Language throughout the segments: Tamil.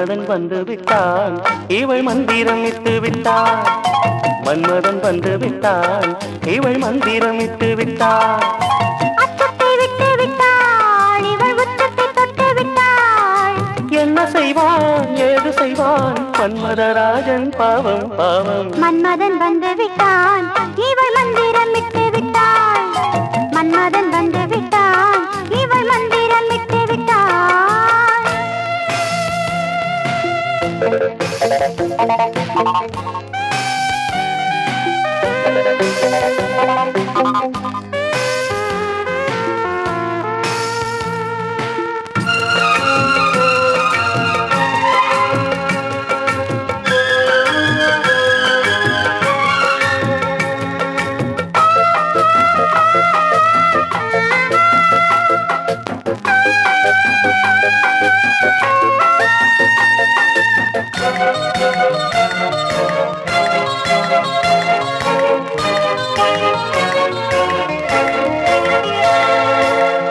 மன்மதன் வந்து விட்டான். இவள் மந்திரம் இட்டு விட்டான். மன்மதன் வந்து விட்டான். இவள் மந்திரம் இட்டு விட்டான். என்ன செய்வான்? ஏது செய்வான்? மன்மதராஜன் பாவம் பாவம். மன்மதன் வந்து விட்டான். Thank you.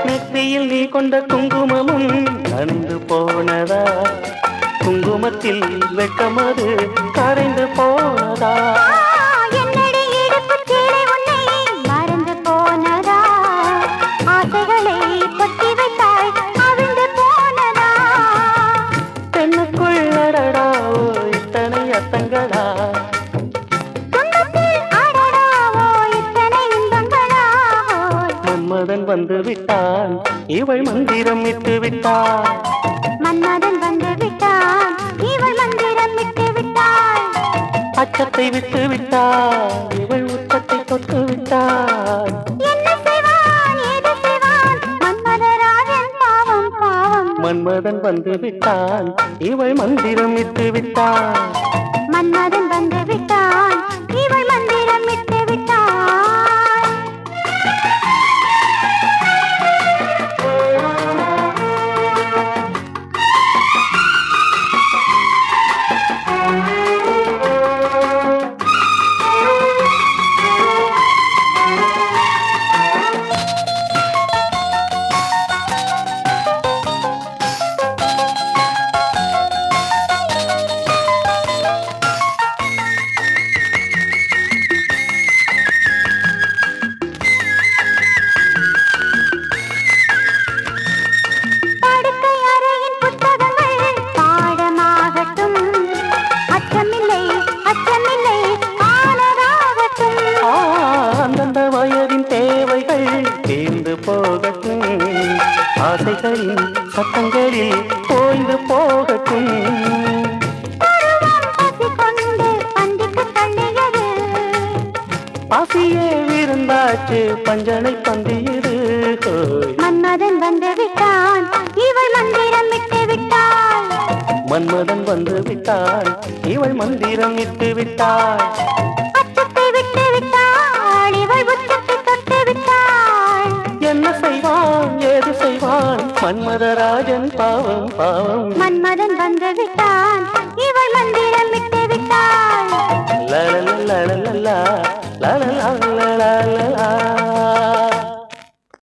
நெற்றியில் நீ கொண்ட குங்குமமும் நனைந்து போனதா? குங்குமத்தில் வெட்கமது கர வந்து விட்டான். இவள் மந்திரம் இட்டு விட்டான். மன்மதன் வந்து விட்டான். இவள் மந்திரம் விட்டு விட்டாள் அச்சத்தை விட்டு விட்டான். இவள் உச்சத்தை தொட்டு பாவம். மன்மதன் வந்து விட்டான். இவள் மந்திரம் இட்டு விட்டான். மன்மதன் வந்து விட்டான். இவள் தேவைகள் தீர்ந்து போகட்டும். ஆசைகளின் சத்தங்களில் ஓய்ந்து போகட்டும். பாசியே விருந்தாச்சு பஞ்சனை பந்தியது ஹோய். மன்மதன் வந்து விட்டான் இவள் மந்திரம் விட்டு விட்டாள். மன்மதன் வந்து விட்டான் இவள் மந்திரம் இட்டு விட்டாள். என்ன செய்வான்? ஏது செய்வான்? மன்மதராஜன் பாவம் பாவம். மன்மதன் வந்து விட்டான். இவள் மந்திரம் விட்டு